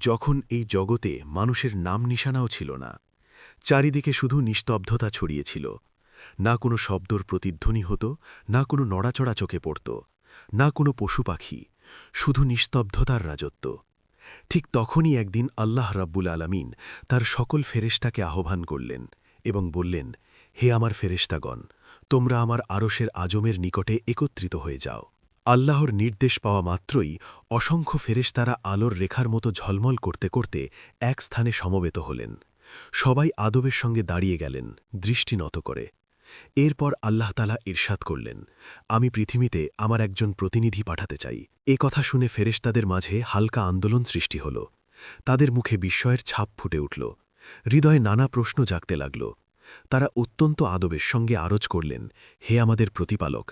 যখন এই জগতে মানুষের নাম নিশানাও ছিল না, চারিদিকে শুধু নিস্তব্ধতা ছড়িয়েছিল। না কোনো শব্দর প্রতিধ্বনি হতো, না কোনো নড়াচড়া চোখে পড়ত, না কোনো পশু পাখি, শুধু নিস্তব্ধতার রাজত্ব। ঠিক তখনই একদিন আল্লাহ রাব্বুল আলামিন তার সকল ফেরেশতাকে আহ্বান করলেন এবং বললেন, হে আমার ফেরেশতাগণ, তোমরা আমার আরশের আজমের নিকটে একত্রিত হয়ে যাও। আল্লাহর নির্দেশ পাওয়া মাত্রই অসংখ্য ফেরেশতারা আলোর রেখার মতো ঝলমল করতে করতে এক স্থানে সমবেত হলেন। সবাই আদবের সঙ্গে দাঁড়িয়ে গেলেন, দৃষ্টি নত করে। এরপর আল্লাহ তালা ইরশাদ করলেন, আমি পৃথিবীতে আমার একজন প্রতিনিধি পাঠাতে চাই। এ কথা শুনে ফেরেশতাদের মাঝে হালকা আন্দোলন সৃষ্টি হল। তাদের মুখে বিস্ময়ের ছাপ ফুটে উঠল। হৃদয়ে নানা প্রশ্ন জাগতে লাগল। তারা অত্যন্ত আদবের সঙ্গে আরজ করলেন, হে আমাদের প্রতিপালক,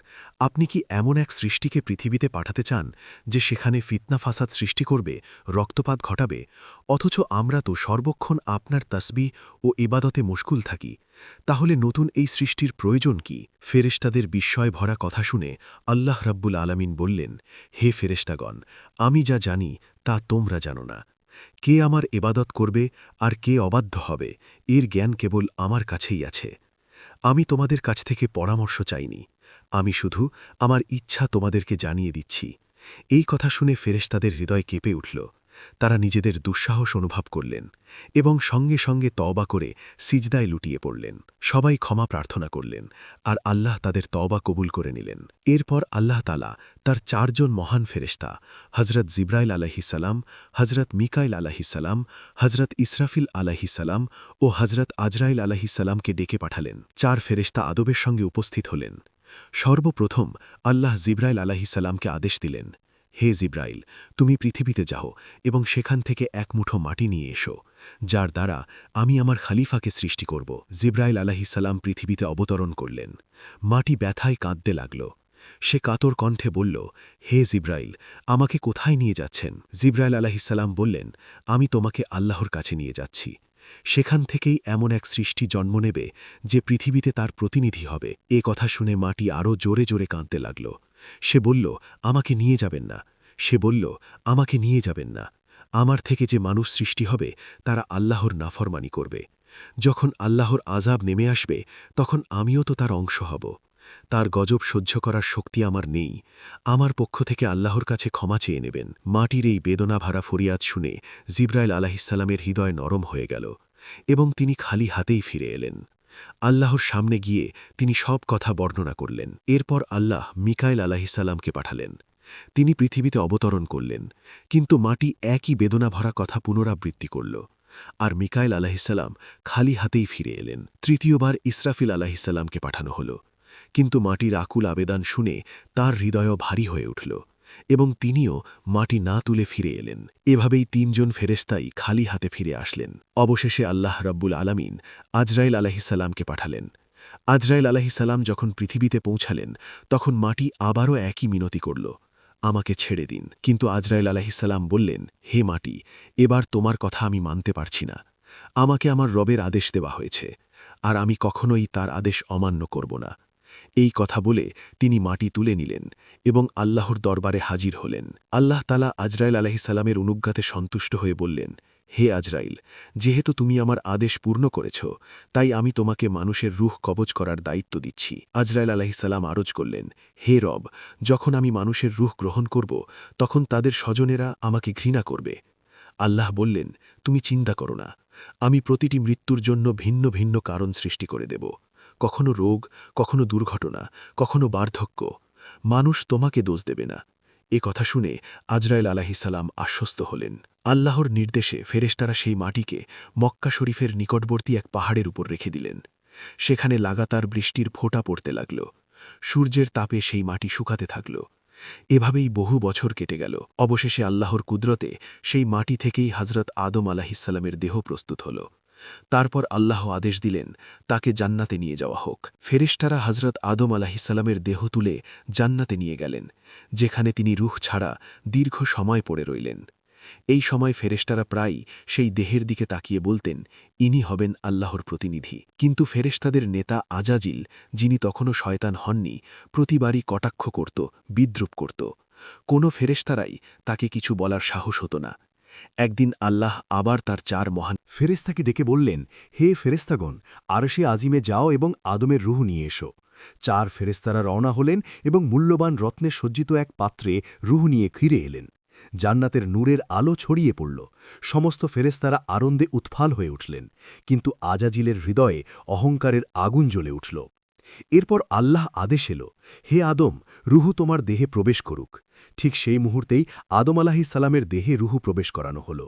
আপনি কি এমন এক সৃষ্টিকে পৃথিবীতে পাঠাতে চান যে সেখানে ফিতনা ফাসাদ সৃষ্টি করবে, রক্তপাত ঘটাবে? অথচ আমরা তো সর্বক্ষণ আপনার তসবি ও ইবাদতে মুশকুল থাকি। তাহলে নতুন এই সৃষ্টির প্রয়োজন কি? ফেরেশতাদের বিস্ময় ভরা কথা শুনে আল্লাহ রাব্বুল আলামিন বললেন, হে ফেরেশতাগণ, আমি যা জানি তা তোমরা জানো না। কে আমার এবাদত করবে আর কে অবাধ্য হবে? এর জ্ঞান কেবল আমার কাছেই আছে। আমি তোমাদের কাছ থেকে পরামর্শ চাইনি। আমি শুধু আমার ইচ্ছা তোমাদেরকে জানিয়ে দিচ্ছি। এই কথা শুনে ফেরেশতাদের হৃদয় কেঁপে উঠল। তারা নিজেদের দুঃসাহস অনুভব করলেন এবং সঙ্গে সঙ্গে তওবা করে সিজদায় লুটিয়ে পড়লেন। সবাই ক্ষমা প্রার্থনা করলেন আর আল্লাহ তাদের তওবা কবুল করে নিলেন। এরপর আল্লাহ তালা তার চারজন মহান ফেরেশতা হজরত জিব্রাইল আলাহিসাল্লাম হজরত মিকাইল আলাহিসাল্লাম হজরত ইসরাফিল আলাহিসাল্লাম ও হজরত আজরাইল আলাহিসাল্লামকে ডেকে পাঠালেন। চার ফেরেশতা আদবের সঙ্গে উপস্থিত হলেন। সর্বপ্রথম আল্লাহ জিব্রাইল আলাহিসাল্লামকে আদেশ দিলেন হে জিব্রাইল, তুমি পৃথিবীতে যাও এবং সেখান থেকে এক মুঠো মাটি নিয়ে এসো, যার দ্বারা আমি আমার খালিফাকে সৃষ্টি করব। জিব্রাইল আলাহিসাল্লাম পৃথিবীতে অবতরণ করলেন। মাটি ব্যথায় কাঁদতে লাগল। সে কাতর কণ্ঠে বলল, হে জিব্রাইল, আমাকে কোথায় নিয়ে যাচ্ছেন? জিব্রাইল আলাহিসাল্লাম বললেন, আমি তোমাকে আল্লাহর কাছে নিয়ে যাচ্ছি। সেখান থেকেই এমন এক সৃষ্টি জন্ম নেবে যে পৃথিবীতে তার প্রতিনিধি হবে। এ কথা শুনে মাটি আরও জোরে জোরে কাঁদতে লাগল। সে বলল, আমাকে নিয়ে যাবেন না। সে বলল, আমাকে নিয়ে যাবেন না। আমার থেকে যে মানুষ সৃষ্টি হবে, তারা আল্লাহর নাফরমানি করবে। যখন আল্লাহর আজাব নেমে আসবে, তখন আমিও তো তার অংশ হব। তার গজব সহ্য করার শক্তি আমার নেই। আমার পক্ষ থেকে আল্লাহর কাছে ক্ষমা চেয়ে নেবেন। মাটির এই বেদনা ভাড়া ফরিয়াদ শুনে জিব্রাইল আলাহিসাল্লামের হৃদয় নরম হয়ে গেল এবং তিনি খালি হাতেই ফিরে এলেন। আল্লাহর সামনে গিয়ে তিনি সব কথা বর্ণনা করলেন। এরপর আল্লাহ মিকাইল আলাহিসাল্লামকে পাঠালেন। তিনি পৃথিবীতে অবতরণ করলেন, কিন্তু মাটি একই বেদনা ভরা কথা পুনরাবৃত্তি করল। আর মিকাইল আলাহিসাল্লাম খালি হাতেই ফিরে এলেন। তৃতীয়বার ইসরাফিল আলাহিসাল্লামকে পাঠানো হল, কিন্তু মাটির আকুল আবেদন শুনে তার হৃদয় ভারী হয়ে উঠল। এবং তিনিও মাটি না তুলে ফিরে এলেন। এভাবেই তিনজন ফেরেস্তাই খালি হাতে ফিরে আসলেন। অবশেষে আল্লাহ রব্বুল আলামিন আজরাইল আলাহিসাল্লামকে পাঠালেন। আজরাইল আলাহিসাল্লাম যখন পৃথিবীতে পৌঁছালেন, তখন মাটি আবারও একই মিনতি করল, আমাকে ছেড়ে দিন। কিন্তু আজরাইল আলাহিসাল্লাম বললেন, হে মাটি, এবার তোমার কথা আমি মানতে পারছি না। আমাকে আমার রবের আদেশ দেওয়া হয়েছে, আর আমি কখনোই তার আদেশ অমান্য করব না। এই কথা বলে তিনি মাটি তুলে নিলেন এবং আল্লাহর দরবারে হাজির হলেন। আল্লাহ তালা আজরাইল আলাহিসাল্লামের অনুজ্ঞাতে সন্তুষ্ট হয়ে বললেন, হে আজরাইল, যেহেতু তুমি আমার আদেশ পূর্ণ করেছ, তাই আমি তোমাকে মানুষের রুহ কবচ করার দায়িত্ব দিচ্ছি। আজরাইল আলাহিসাল্লাম আরজ করলেন, হে রব, যখন আমি মানুষের রুহ গ্রহণ করব, তখন তাদের স্বজনেরা আমাকে ঘৃণা করবে। আল্লাহ বললেন, তুমি চিন্তা করো না, আমি প্রতিটি মৃত্যুর জন্য ভিন্ন ভিন্ন কারণ সৃষ্টি করে দেব। কখনো রোগ, কখনো দুর্ঘটনা, কখনো বার্ধক্য। মানুষ তোমাকে দোষ দেবে না। এ কথা শুনে আজরাইল আলাহিসাল্লাম আশ্বস্ত হলেন। আল্লাহর নির্দেশে ফেরেস্তারা সেই মাটিকে মক্কা শরীফের নিকটবর্তী এক পাহাড়ের উপর রেখে দিলেন। সেখানে লাগাতার বৃষ্টির ফোঁটা পড়তে লাগল। সূর্যের তাপে সেই মাটি শুকাতে থাকল। এভাবেই বহু বছর কেটে গেল। অবশেষে আল্লাহর কুদরতে সেই মাটি থেকেই হজরত আদম আলাহিসাল্লামের দেহ প্রস্তুত হল। তারপর আল্লাহ আদেশ দিলেন, তাকে জান্নাতে নিয়ে যাওয়া হোক। ফেরিস্তারা হজরত আদম আলাহিসাল্লামের দেহ তুলে জান্নাতে নিয়ে গেলেন, যেখানে তিনি রুহ ছাড়া দীর্ঘ সময় পড়ে রইলেন। এই সময় ফেরেস্তারা প্রায়ই সেই দেহের দিকে তাকিয়ে বলতেন, ইনি হবেন আল্লাহর প্রতিনিধি। কিন্তু ফেরেস্তাদের নেতা আজাজিল, যিনি তখনও শয়তান হননি, প্রতিবারই কটাক্ষ করত, বিদ্রুপ করত। কোনো ফেরেস্তারাই তাকে কিছু বলার সাহস হতো না। একদিন আল্লাহ আবার তার চার মহান ফেরেস্তাকে ডেকে বললেন, হে ফেরেস্তাগণ আরশে আজিমে যাও এবং আদমের রুহ নিয়ে এসো। চার ফেরেস্তারা রওনা হলেন এবং মূল্যবান রত্নে সজ্জিত এক পাত্রে রুহ নিয়ে ফিরে এলেন। জান্নাতের নূরের আলো ছড়িয়ে পড়ল। সমস্ত ফেরেস্তারা আনন্দে উৎফাল হয়ে উঠলেন, কিন্তু আজাজিলের হৃদয়ে অহংকারের আগুন জ্বলে উঠল। এরপর আল্লাহ আদেশ এল, হে আদম, রুহু তোমার দেহে প্রবেশ করুক। ঠিক সেই মুহূর্তেই আদম আলাহি সালামের দেহে রুহু প্রবেশ করানো হল।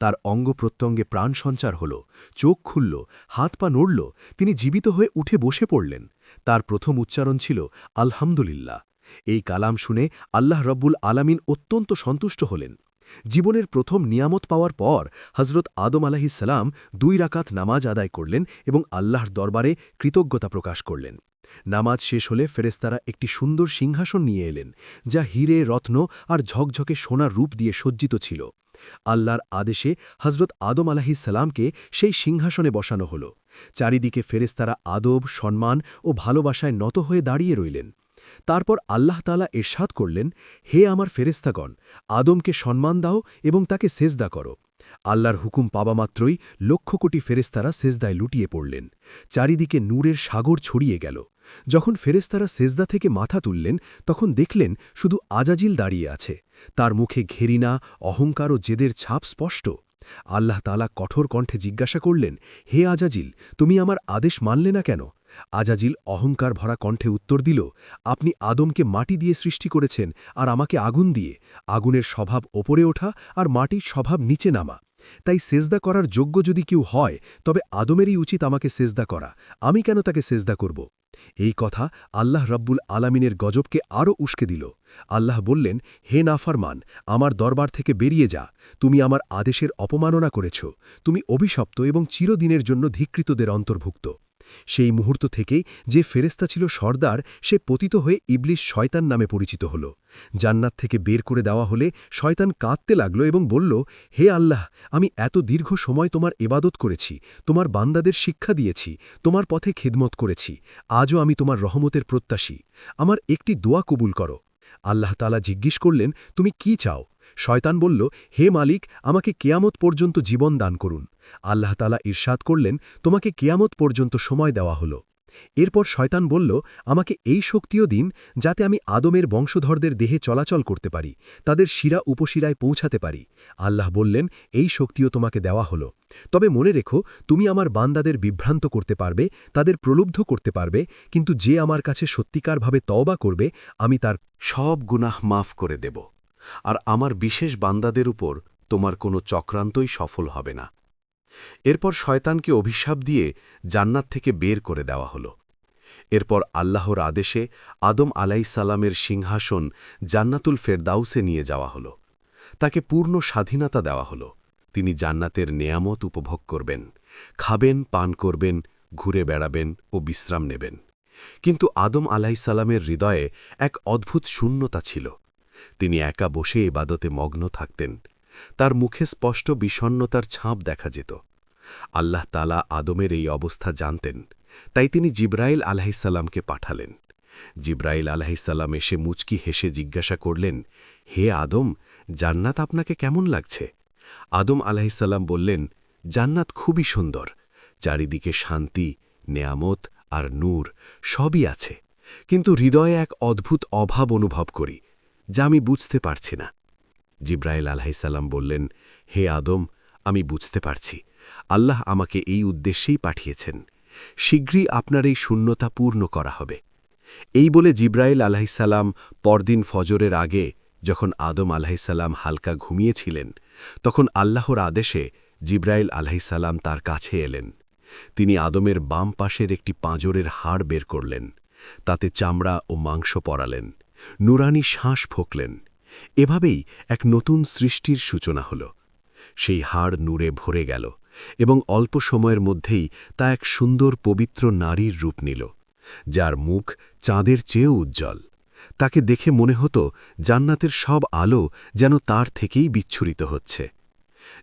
তার অঙ্গ প্রত্যঙ্গে প্রাণ সঞ্চার হল, চোখ খুলল, হাত পা নড়ল, তিনি জীবিত হয়ে উঠে বসে পড়লেন। তার প্রথম উচ্চারণ ছিল, আলহামদুলিল্লাহ। এই কালাম শুনে আল্লাহ রব্বুল আলামিন অত্যন্ত সন্তুষ্ট হলেন। জীবনের প্রথম নিয়ামত পাওয়ার পর হজরত আদম আলাহিসাল্লাম দুই রাকাত নামাজ আদায় করলেন এবং আল্লাহর দরবারে কৃতজ্ঞতা প্রকাশ করলেন। নামাজ শেষ হলে ফেরেস্তারা একটি সুন্দর সিংহাসন নিয়ে এলেন, যা হিরে, রত্ন আর ঝকঝকে সোনার রূপ দিয়ে সজ্জিত ছিল। আল্লাহর আদেশে হজরত আদম আলাহি সালামকে সেই সিংহাসনে বসানো হল। চারিদিকে ফেরেস্তারা আদব, সম্মান ও ভালোবাসায় নত হয়ে দাঁড়িয়ে রইলেন। তারপর আল্লাহ তালা এরশাদ করলেন, হে আমার ফেরেস্তাগণ আদমকে সম্মান দাও এবং তাকে সেজদা করো। আল্লাহর হুকুম পাবা মাত্রই লক্ষ কোটি ফেরেস্তারা সেজদায় লুটিয়ে পড়লেন। চারিদিকে নূরের সাগর ছড়িয়ে গেল। যখন ফেরেস্তারা সেজদা থেকে মাথা তুললেন, তখন দেখলেন শুধু আজাজিল দাঁড়িয়ে আছে। তার মুখে ঘেরিনা, অহংকার ও জেদের ছাপ স্পষ্ট। আল্লাহ তালা কঠোর কণ্ঠে জিজ্ঞাসা করলেন, হে আজাজিল, তুমি আমার আদেশ মানলে না কেন? আজাজিল অহংকার ভরা কণ্ঠে উত্তর দিল, আপনি আদমকে মাটি দিয়ে সৃষ্টি করেছেন আর আমাকে আগুন দিয়ে। আগুনের স্বভাব ওপরে ওঠা আর মাটির স্বভাব নিচে নামা। তাই সেজদা করার যোগ্য যদি কেউ হয়, তবে আদমেরই উচিত আমাকে সেজদা করা। আমি কেন তাকে সেজদা করব? এই কথা আল্লাহ রাব্বুল আলামিনের গজবকে আরও উস্কে দিল। আল্লাহ বললেন, হে নাফারমান, আমার দরবার থেকে বেরিয়ে যা। তুমি আমার আদেশের অপমাননা করেছ। তুমি অভিশপ্ত এবং চিরদিনের জন্য ধিকৃতদের অন্তর্ভুক্ত। সেই মুহূর্ত থেকেই যে ফেরেস্তা ছিল সর্দার, সে পতিত হয়ে ইবলিশ শয়তান নামে পরিচিত হল। জান্নাত থেকে বের করে দেওয়া হলে শয়তান কাঁদতে লাগল এবং বলল, হে আল্লাহ, আমি এত দীর্ঘ সময় তোমার এবাদত করেছি, তোমার বান্দাদের শিক্ষা দিয়েছি, তোমার পথে খেদমত করেছি, আজও আমি তোমার রহমতের প্রত্যাশী। আমার একটি দোয়া কবুল করো। আল্লাহ তালা জিজ্ঞেস করলেন, তুমি কি চাও? শয়তান বলল, হে মালিক, আমাকে কেয়ামত পর্যন্ত জীবন দান করুন। আল্লাহ তালা ঈর্ষাদ করলেন, তোমাকে কেয়ামত পর্যন্ত সময় দেওয়া হল। এরপর শয়তান বলল, আমাকে এই শক্তিও দিন, যাতে আমি আদমের বংশধরদের দেহে চলাচল করতে পারি, তাদের শিরা উপশিরায় পৌঁছাতে পারি। আল্লাহ বললেন, এই শক্তিও তোমাকে দেওয়া হল। তবে মনে রেখো, তুমি আমার বান্দাদের বিভ্রান্ত করতে পারবে, তাদের প্রলুব্ধ করতে পারবে, কিন্তু যে আমার কাছে সত্যিকারভাবে তওবা করবে, আমি তার সব গুনাহ মাফ করে দেব। আর আমার বিশেষ বান্দাদের উপর তোমার কোনো চক্রান্তই সফল হবে না। এরপর শয়তানকে অভিশাপ দিয়ে জান্নাত থেকে বের করে দেওয়া হল। এরপর আল্লাহর আদেশে আদম আলাইসাল্লামের সিংহাসন জান্নাতুল ফেরদাউসে নিয়ে যাওয়া হল। তাকে পূর্ণ স্বাধীনতা দেওয়া হল। তিনি জান্নাতের নেয়ামত উপভোগ করবেন, খাবেন, পান করবেন, ঘুরে বেড়াবেন ও বিশ্রাম নেবেন। কিন্তু আদম আলাইসাল্লামের হৃদয়ে এক অদ্ভুত শূন্যতা ছিল। তিনি একা বসে এবাদতে মগ্ন থাকতেন। তার মুখে স্পষ্ট বিষণ্নতার ছাপ দেখা যেত। আল্লাহ তালা আদমের এই অবস্থা জানতেন, তাই তিনি জিব্রাইল আলাহিসাল্লামকে পাঠালেন। জিব্রাইল আলাহিসাল্লাম এসে মুচকি হেসে জিজ্ঞাসা করলেন, হে আদম, জান্নাত আপনাকে কেমন লাগছে? আদম আলাহিসাল্লাম বললেন, জান্নাত খুবই সুন্দর। চারিদিকে শান্তি, নেয়ামত আর নূর সবই আছে। কিন্তু হৃদয়ে এক অদ্ভুত অভাব অনুভব করি, যা আমি বুঝতে পারছি না। জিব্রাইল আলাহিসাল্লাম বললেন, হে আদম, আমি বুঝতে পারছি। আল্লাহ আমাকে এই উদ্দেশ্যেই পাঠিয়েছেন। শীঘ্রই আপনার এই শূন্যতা পূর্ণ করা হবে। এই বলে জিব্রাইল আলাহিসাল্লাম পরদিন ফজরের আগে যখন আদম আলাহিসাল্লাম হালকা ঘুমিয়েছিলেন, তখন আল্লাহর আদেশে জিব্রাইল আলাহিসাল্লাম তার কাছে এলেন। তিনি আদমের বাম পাশের একটি পাঁজরের হাড় বের করলেন। তাতে চামড়া ও মাংস পরালেন। নুরানি শ্বাস ফোকলেন এভাবেই এক নতুন সৃষ্টির সূচনা হল। সেই হাড় নূরে ভরে গেল এবং অল্প সময়ের মধ্যেই তা এক সুন্দর পবিত্র নারীর রূপ নিল, যার মুখ চাঁদের চেয়েও উজ্জ্বল। তাকে দেখে মনে হতো জান্নাতের সব আলো যেন তার থেকেই বিচ্ছুরিত হচ্ছে।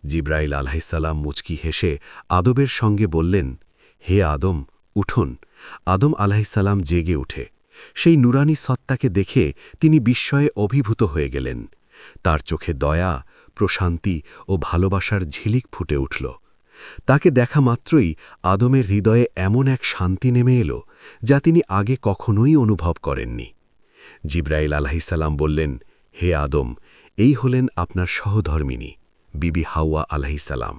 জিব্রাইল আলহাইসাল্লাম মুচকি হেসে আদবের সঙ্গে বললেন, হে আদম, উঠুন। আদম আলাহিসাল্লাম জেগে উঠে। সেই নুরানি সত্তাকে দেখে তিনি বিস্ময়ে অভিভূত হয়ে গেলেন। তার চোখে দয়া, প্রশান্তি ও ভালোবাসার ঝিলিক ফুটে উঠল। তাকে দেখা মাত্রই আদমের হৃদয়ে এমন এক শান্তি নেমে এলো যা তিনি আগে কখনোই অনুভব করেননি। জিব্রাইল আলাহিসাল্লাম বললেন, হে আদম, এই হলেন আপনার সহধর্মিনী, বিবি হাওয়া আলাহিসাল্লাম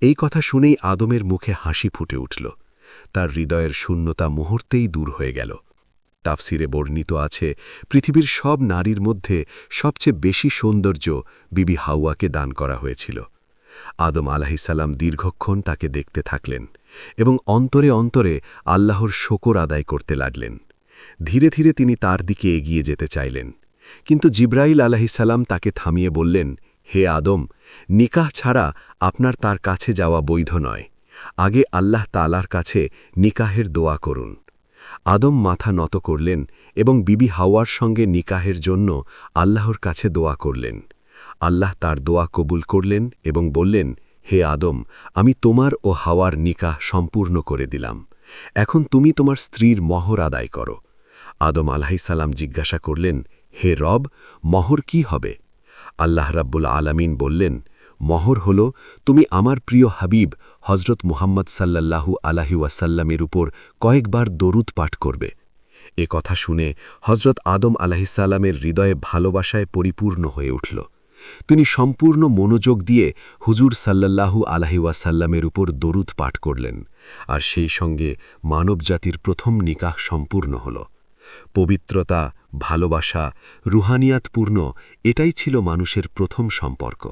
এই কথা শুনেই আদমের মুখে হাসি ফুটে উঠল। তার হৃদয়ের শূন্যতা মুহূর্তেই দূর হয়ে গেল। তাফসিরে বর্ণিত আছে, পৃথিবীর সব নারীর মধ্যে সবচেয়ে বেশি সৌন্দর্য বিবি হাওয়াকে দান করা হয়েছিল। আদম আলাহিসাল্লাম দীর্ঘক্ষণ তাকে দেখতে থাকলেন এবং অন্তরে অন্তরে আল্লাহর শকর আদায় করতে লাগলেন। ধীরে ধীরে তিনি তার দিকে এগিয়ে যেতে চাইলেন। কিন্তু জিব্রাইল আলাহিসাল্লাম তাকে থামিয়ে বললেন, হে আদম, নিকাহ ছাড়া আপনার তার কাছে যাওয়া বৈধ নয়। আগে আল্লাহ তালার কাছে নিকাহের দোয়া করুন। আদম মাথা নত করলেন এবং বিবি হাওয়ার সঙ্গে নিকাহের জন্য আল্লাহর কাছে দোয়া করলেন। আল্লাহ তার দোয়া কবুল করলেন এবং বললেন, হে আদম, আমি তোমার ও হাওয়ার নিকাহ সম্পূর্ণ করে দিলাম। এখন তুমি তোমার স্ত্রীর মহর আদায় করো। আদম আলাহিসাল্লাম জিজ্ঞাসা করলেন, হে রব, মহর কি হবে? আল্লাহ রাব্বুল আলামিন বললেন মহর হল, তুমি আমার প্রিয় হাবিব হজরত মুহাম্মদ সাল্লাল্লাহু আলাহি ওয়াসাল্লামের উপর কয়েকবার দরুদ পাঠ করবে। এ কথা শুনে হজরত আদম আলাহিসাল্লামের হৃদয়ে ভালোবাসায় পরিপূর্ণ হয়ে উঠল। তিনি সম্পূর্ণ মনোযোগ দিয়ে হুজুর সাল্লাল্লাহু আলাহি ওয়াসাল্লামের উপর দরুদ পাঠ করলেন, আর সেই সঙ্গে মানবজাতির প্রথম নিকাহ সম্পূর্ণ হল। পবিত্রতা, ভালোবাসা, রুহানিয়াতপূর্ণ, এটাই ছিল মানুষের প্রথম সম্পর্ক।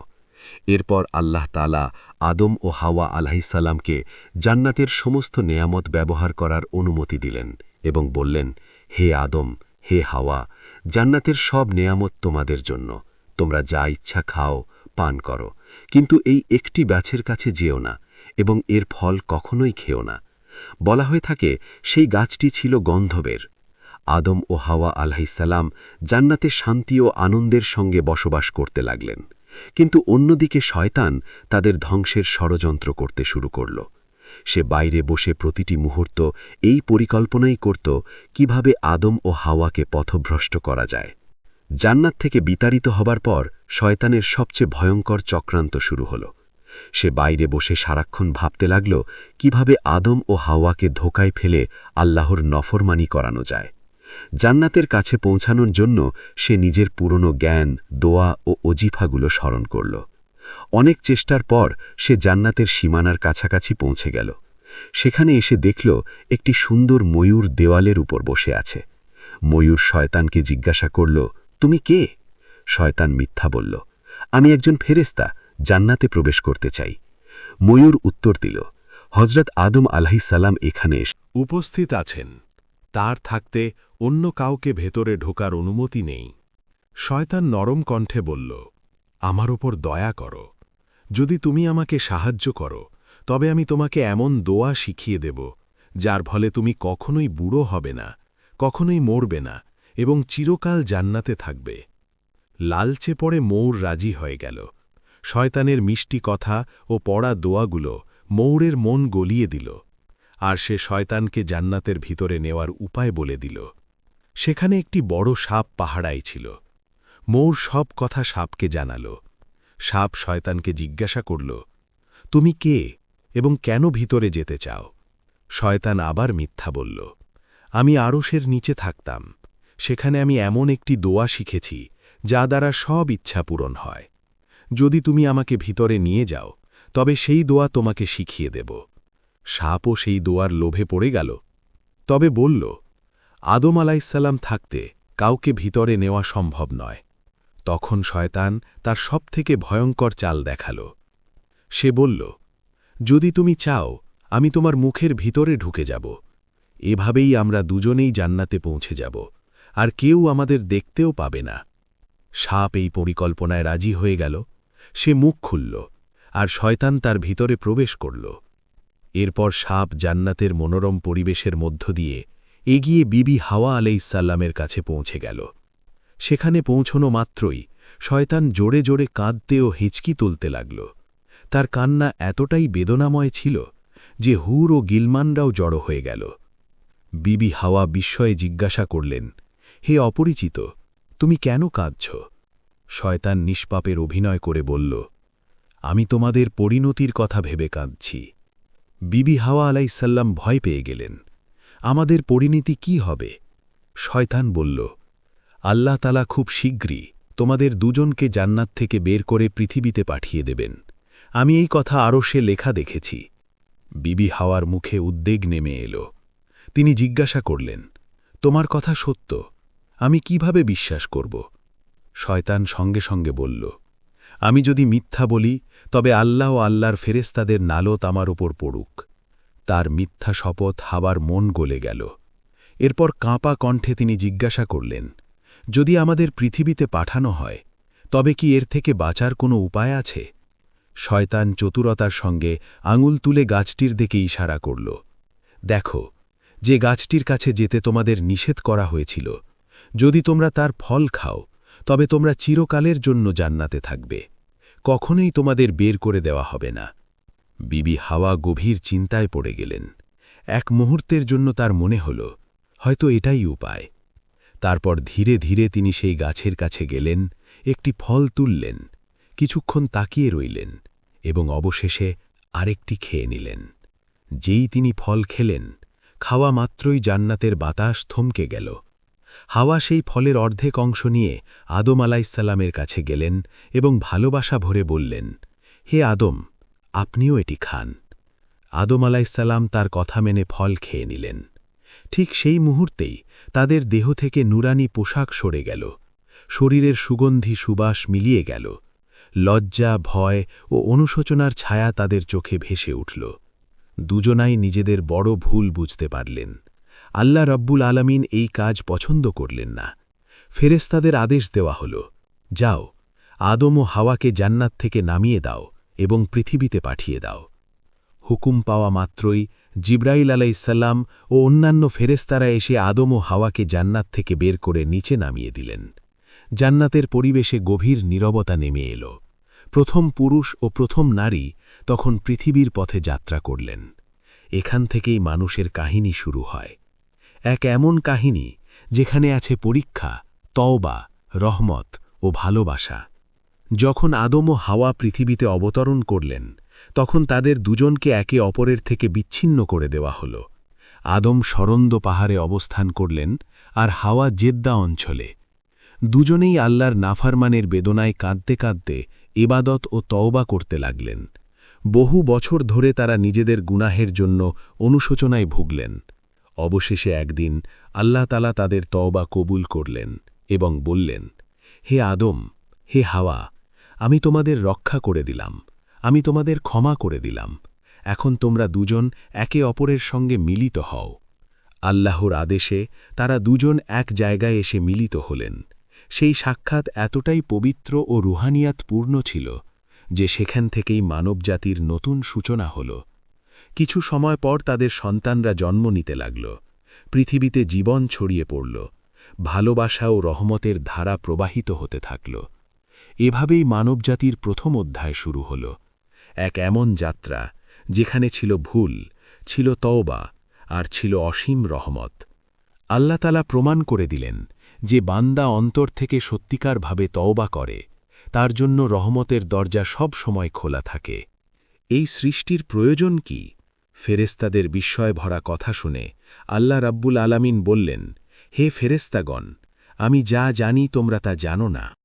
এরপর আল্লাহ তালা আদম ও হাওয়া আলাহিসাল্লামকে জান্নাতের সমস্ত নেয়ামত ব্যবহার করার অনুমতি দিলেন এবং বললেন, হে আদম, হে হাওয়া, জান্নাতের সব নেয়ামত তোমাদের জন্য। তোমরা যা ইচ্ছা খাও, পান করো। কিন্তু এই একটি ব্যাছের কাছে যেও না এবং এর ফল কখনোই খেও না। বলা হয়ে থাকে, সেই গাছটি ছিল গন্ধবের। আদম ও হাওয়া আলহিসাল্লাম জান্নাতে শান্তি ও আনন্দের সঙ্গে বসবাস করতে লাগলেন। কিন্তু অন্যদিকে শয়তান তাদের ধ্বংসের ষড়যন্ত্র করতে শুরু করল। সে বাইরে বসে প্রতিটি মুহূর্ত এই পরিকল্পনাই করত কীভাবে আদম ও হাওয়াকে পথভ্রষ্ট করা যায়। জান্নাত থেকে বিতাড়িত হবার পর শয়তানের সবচেয়ে ভয়ঙ্কর চক্রান্ত শুরু হল। সে বাইরে বসে সারাক্ষণ ভাবতে লাগল, কীভাবে আদম ও হাওয়াকে ধোকায় ফেলে আল্লাহর নফরমানি করানো যায়। জান্নাতের কাছে পৌঁছানোর জন্য সে নিজের পুরনো জ্ঞান, দোয়া ও অজিফাগুলো স্মরণ করল। অনেক চেষ্টার পর সে জান্নাতের সীমানার কাছাকাছি পৌঁছে গেল। সেখানে এসে দেখল একটি সুন্দর ময়ূর দেওয়ালের উপর বসে আছে। ময়ূর শয়তানকে জিজ্ঞাসা করল, তুমি কে? শয়তান মিথ্যা বলল, আমি একজন ফেরেস্তা জান্নাতে প্রবেশ করতে চাই। ময়ূর উত্তর দিল হজরত আদম আলাহিসাল্লাম এখানে উপস্থিত আছেন। তার থাকতে অন্য কাউকে ভেতরে ঢোকার অনুমতি নেই। শয়তান নরম কণ্ঠে বলল, আমার ওপর দয়া করো। যদি তুমি আমাকে সাহায্য করো, তবে আমি তোমাকে এমন দোয়া শিখিয়ে দেব, যার ফলে তুমি কখনোই বুড়ো হবে না, কখনোই মরবে না এবং চিরকাল জান্নাতে থাকবে। লালচে পড়ে মৌর রাজি হয়ে গেল। শয়তানের মিষ্টি কথা ও পড়া দোয়াগুলো মৌরের মন গলিয়ে দিল। আর সে শয়তানকে জান্নাতের ভিতরে নেওয়ার উপায় বলে দিল। সেখানে একটি বড় সাপ পাহাড়াই ছিল। মৌর সব কথা সাপকে জানাল। সাপ শয়তানকে জিজ্ঞাসা করল, তুমি কে এবং কেন ভিতরে যেতে চাও? শয়তান আবার মিথ্যা বলল, আমি আরশের নিচে থাকতাম। সেখানে আমি এমন একটি দোয়া শিখেছি, যা দ্বারা সব ইচ্ছা পূরণ হয়। যদি তুমি আমাকে ভিতরে নিয়ে যাও, তবে সেই দোয়া তোমাকে শিখিয়ে দেব। সাপও সেই দোয়ার লোভে পড়ে গেল। তবে বলল, আদম আলাইসাল্লাম থাকতে কাউকে ভিতরে নেওয়া সম্ভব নয়। তখন শয়তান তার সবথেকে ভয়ঙ্কর চাল দেখাল। সে বলল, যদি তুমি চাও, আমি তোমার মুখের ভিতরে ঢুকে যাব। এভাবেই আমরা দুজনেই জান্নাতে পৌঁছে যাব, আর কেউ আমাদের দেখতেও পাবে না সাপ এই পরিকল্পনায় রাজি হয়ে গেল। সে মুখ খুলল, আর শয়তান তার ভিতরে প্রবেশ করল। এরপর সাপ জান্নাতের মনোরম পরিবেশের মধ্য দিয়ে এগিয়ে বিবি হাওয়া আলাইসাল্লামের কাছে পৌঁছে গেল। সেখানে পৌঁছনো মাত্রই শয়তান জোরে জোরে কাঁদতে ও হিচকি তুলতে লাগল। তার কান্না এতটাই বেদনাময় ছিল যে হুর ও গিলমানরাও জড়ো হয়ে গেল। বিবি হাওয়া বিস্ময়ে জিজ্ঞাসা করলেন, হে অপরিচিত, তুমি কেন কাঁদছ? শয়তান নিষ্পাপের অভিনয় করে বলল, আমি তোমাদের পরিণতির কথা ভেবে কাঁদছি। বিবি হাওয়া আলাইসাল্লাম ভয় পেয়ে গেলেন। আমাদের পরিণতি কি হবে? শয়তান বলল, আল্লাহ তালা খুব শীঘ্রই তোমাদের দুজনকে জান্নাত থেকে বের করে পৃথিবীতে পাঠিয়ে দেবেন। আমি এই কথা আরও সে লেখা দেখেছি। বিবি হাওয়ার মুখে উদ্বেগ নেমে এলো। তিনি জিজ্ঞাসা করলেন, তোমার কথা সত্য, আমি কীভাবে বিশ্বাস করব? শয়তান সঙ্গে সঙ্গে বলল আমি যদি মিথ্যা বলি, তবে আল্লাহ ও আল্লাহর ফেরেস্তাদের নালত আমার ওপর পড়ুক। তার মিথ্যা শপথ হাবার মন গলে গেল। এরপর কাঁপা কণ্ঠে তিনি জিজ্ঞাসা করলেন, যদি আমাদের পৃথিবীতে পাঠানো হয়, তবে কি এর থেকে বাঁচার কোনো উপায় আছে? শয়তান চতুরতার সঙ্গে আঙুল তুলে গাছটির দিকে ইশারা করল, দেখো, যে গাছটির কাছে যেতে তোমাদের নিষেধ করা হয়েছিল, যদি তোমরা তার ফল খাও, তবে তোমরা চিরকালের জন্য জান্নাতে থাকবে। কখনোই তোমাদের বের করে দেওয়া হবে না। বিবি হাওয়া গভীর চিন্তায় পড়ে গেলেন। এক মুহূর্তের জন্য তার মনে হল, হয়তো এটাই উপায়। তারপর ধীরে ধীরে তিনি সেই গাছের কাছে গেলেন, একটি ফল তুললেন, কিছুক্ষণ তাকিয়ে রইলেন এবং অবশেষে আরেকটি খেয়ে নিলেন। যেই তিনি ফল খেলেন, খাওয়া মাত্রই জান্নাতের বাতাস থমকে গেল। হাওয়া সেই ফলের অর্ধেক অংশ নিয়ে আদম আলাইসাল্লামের কাছে গেলেন এবং ভালোবাসা ভরে বললেন, হে আদম, আপনিও এটি খান। আদম আলাইসাল্লাম তার কথা মেনে ফল খেয়ে নিলেন। ঠিক সেই মুহূর্তেই তাদের দেহ থেকে নুরানি পোশাক সরে গেল। শরীরের সুগন্ধি সুবাস মিলিয়ে গেল। লজ্জা, ভয় ও অনুশোচনার ছায়া তাদের চোখে ভেসে উঠল। দুজনাই নিজেদের বড় ভুল বুঝতে পারলেন। আল্লাহ রব্বুল আলামিন এই কাজ পছন্দ করলেন না। ফেরেস্তাদের আদেশ দেওয়া হল, যাও, আদম ও হাওয়াকে জান্নাত থেকে নামিয়ে দাও এবং পৃথিবীতে পাঠিয়ে দাও। হুকুম পাওয়া মাত্রই জিব্রাইল আলাইসাল্লাম ও অন্যান্য ফেরেস্তারা এসে আদম ও হাওয়াকে জান্নাত থেকে বের করে নিচে নামিয়ে দিলেন। জান্নাতের পরিবেশে গভীর নীরবতা নেমে এল। প্রথম পুরুষ ও প্রথম নারী তখন পৃথিবীর পথে যাত্রা করলেন। এখান থেকেই মানুষের কাহিনী শুরু হয়। এক এমন কাহিনী যেখানে আছে পরীক্ষা, তওবা, রহমত ও ভালোবাসা। যখন আদম ও হাওয়া পৃথিবীতে অবতরণ করলেন, তখন তাদের দুজনকে একে অপরের থেকে বিচ্ছিন্ন করে দেওয়া হল। আদম সরন্দ পাহাড়ে অবস্থান করলেন আর হাওয়া জেদ্দা অঞ্চলে। দুজনেই আল্লাহর নাফারমানের বেদনায় কাঁদতে কাঁদতে এবাদত ও তওবা করতে লাগলেন। বহু বছর ধরে তারা নিজেদের গুনাহের জন্য অনুশোচনায় ভুগলেন। অবশেষে একদিন আল্লাহ তালা তাদের তওবা কবুল করলেন এবং বললেন, হে আদম, হে হাওয়া, আমি তোমাদের রক্ষা করে দিলাম, আমি তোমাদের ক্ষমা করে দিলাম। এখন তোমরা দুজন একে অপরের সঙ্গে মিলিত হও। আল্লাহর আদেশে তারা দুজন এক জায়গায় এসে মিলিত হলেন। সেই সাক্ষাৎ এতটাই পবিত্র ও রুহানিয়াত পূর্ণ ছিল যে সেখান থেকেই মানবজাতির নতুন সূচনা হল। কিছু সময় পর তাদের সন্তানরা জন্ম নিতে লাগল। পৃথিবীতে জীবন ছড়িয়ে পড়ল। ভালোবাসা ও রহমতের ধারা প্রবাহিত হতে থাকল। এভাবেই মানবজাতির প্রথম অধ্যায় শুরু হল। এক এমন যাত্রা, যেখানে ছিল ভুল, ছিল তওবা, আর ছিল অসীম রহমত। আল্লাহতালা প্রমাণ করে দিলেন যে বান্দা অন্তর থেকে সত্যিকারভাবে তওবা করে, তার জন্য রহমতের দরজা সব সময় খোলা থাকে। এই সৃষ্টির প্রয়োজন কি? ফেরেস্তাদের বিস্ময় ভরা কথা শুনে আল্লাহ রাব্বুল আলামিন বললেন, হে ফেরেস্তাগণ আমি যা জানি তোমরা তা জানো না।